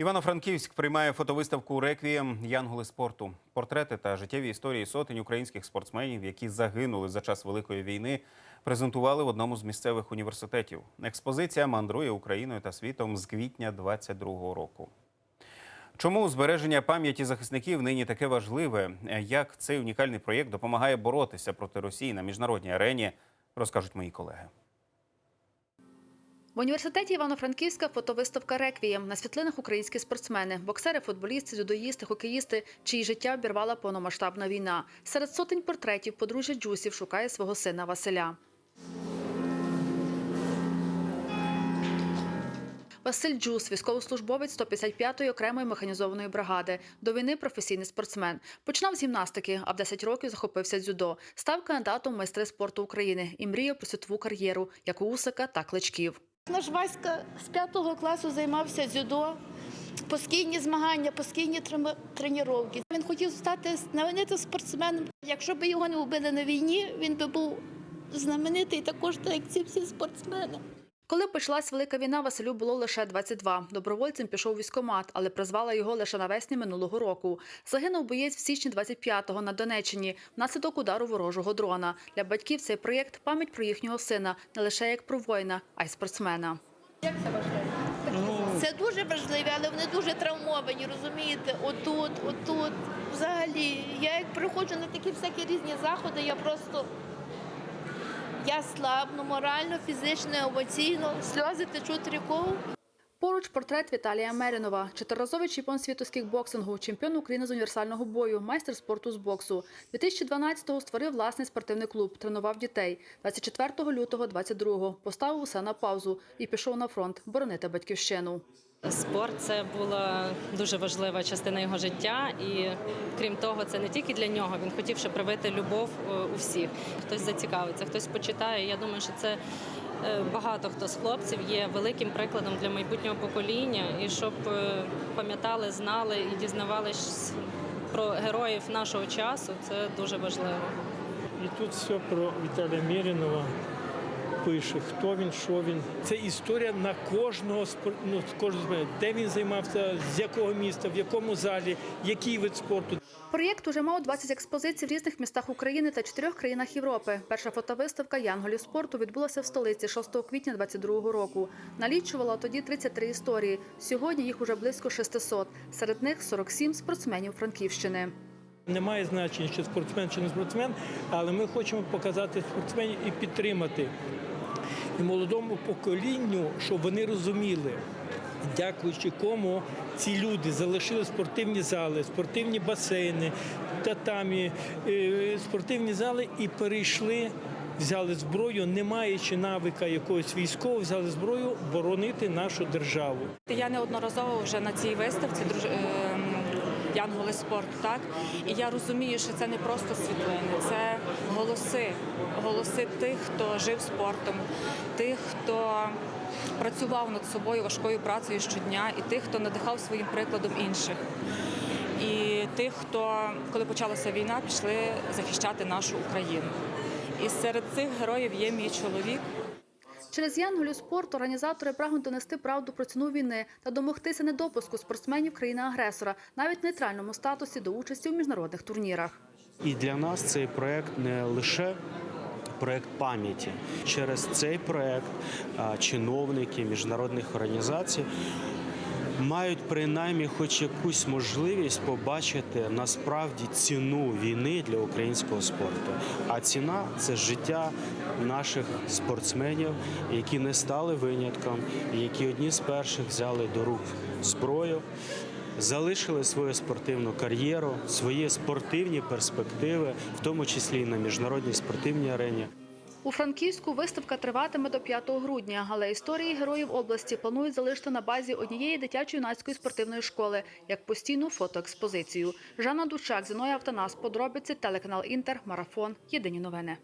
Івано-Франківськ приймає фотовиставку Реквієм Янголи спорту. Портрети та життєві історії сотень українських спортсменів, які загинули за час Великої війни, презентували в одному з місцевих університетів. Експозиція мандрує Україною та світом з квітня 22-го року. Чому збереження пам'яті захисників нині таке важливе? Як цей унікальний проєкт допомагає боротися проти Росії на міжнародній арені, розкажуть мої колеги. Університеті Івано-Франківська фотовиставка Реквієм. На світлинах українські спортсмени, боксери, футболісти, дзюдоїсти, хокеїсти, чиї життя обірвала повномасштабна війна. Серед сотень портретів подружжя Джусів шукає свого сина Василя. Василь Джус, військовослужбовець 155-ї окремої механізованої бригади. До війни професійний спортсмен. Починав з гімнастики, а в 10 років захопився дзюдо. Став кандидатом майстри спорту України і мріяв про світову кар'єру, як у Усика, так Кличків. Наш Васька з п'ятого класу займався дзюдо, постійні змагання, постійні тренування. Він хотів стати знаменитим спортсменом. Якщо б його не вбили на війні, він би був знаменитий також, так як ці всі спортсмени. Коли почалась велика війна, Василю було лише 22. Добровольцем пішов у військкомат, але призвала його лише навесні минулого року. Загинув боєць в січні 25-го на Донеччині внаслідок удару ворожого дрона. Для батьків цей проєкт пам'ять про їхнього сина не лише як про воїна, а й спортсмена. Як Це дуже важливо, але вони дуже травмовані, розумієте? Отут, отут. Взагалі, я як приходжу на такі всякі різні заходи, я просто я слабну морально, фізично, емоційно, сльози течуть рікою. Поруч портрет Віталія Мерінова, чотириразовий чемпіон світу з кікбоксингу, чемпіон України з універсального бою, майстер спорту з боксу. 2012-го створив власний спортивний клуб, тренував дітей. 24 лютого 22-го поставив усе на паузу і пішов на фронт боронити батьківщину. Спорт це була дуже важлива частина його життя, і крім того, це не тільки для нього. Він хотів ще привити любов е, у всіх. Хтось зацікавиться, хтось почитає. Я думаю, що це е, багато хто з хлопців є великим прикладом для майбутнього покоління, і щоб е, пам'ятали, знали і дізнавались про героїв нашого часу. Це дуже важливо. І тут все про Віталія Мірінова пише, хто він, що він. Це історія на кожного ну, кожного де він займався, з якого міста, в якому залі, який вид спорту. Проєкт уже мав 20 експозицій в різних містах України та чотирьох країнах Європи. Перша фотовиставка Янголів спорту відбулася в столиці 6 квітня 22 року. Налічувала тоді 33 історії. Сьогодні їх уже близько 600. Серед них 47 спортсменів Франківщини. Немає значення, чи спортсмен, чи не спортсмен, але ми хочемо показати спортсменів і підтримати і молодому поколінню, щоб вони розуміли, дякуючи кому ці люди залишили спортивні зали, спортивні басейни, татамі, е, спортивні зали і перейшли. Взяли зброю, не маючи навика якогось військового, взяли зброю боронити нашу державу. Я неодноразово вже на цій виставці друж... ем, Янголи спорту, так і я розумію, що це не просто світлини, це голоси, голоси тих, хто жив спортом, тих, хто працював над собою важкою працею щодня, і тих, хто надихав своїм прикладом інших. І тих, хто, коли почалася війна, пішли захищати нашу Україну. І серед цих героїв є мій чоловік. Через Янголю спорт організатори прагнуть донести правду про ціну війни та домогтися недопуску спортсменів країни-агресора навіть в нейтральному статусі до участі у міжнародних турнірах. І для нас цей проект не лише проект пам'яті. Через цей проект чиновники міжнародних організацій мають принаймні хоч якусь можливість побачити насправді ціну війни для українського спорту. А ціна це життя наших спортсменів, які не стали винятком, які одні з перших взяли до рук зброю залишили свою спортивну кар'єру, свої спортивні перспективи, в тому числі і на міжнародній спортивній арені. У Франківську виставка триватиме до 5 грудня, але історії героїв області планують залишити на базі однієї дитячо-юнацької спортивної школи як постійну фотоекспозицію. Жанна Дучак, Зіноя Автонас, подробиці, телеканал Інтер, Марафон. Єдині новини.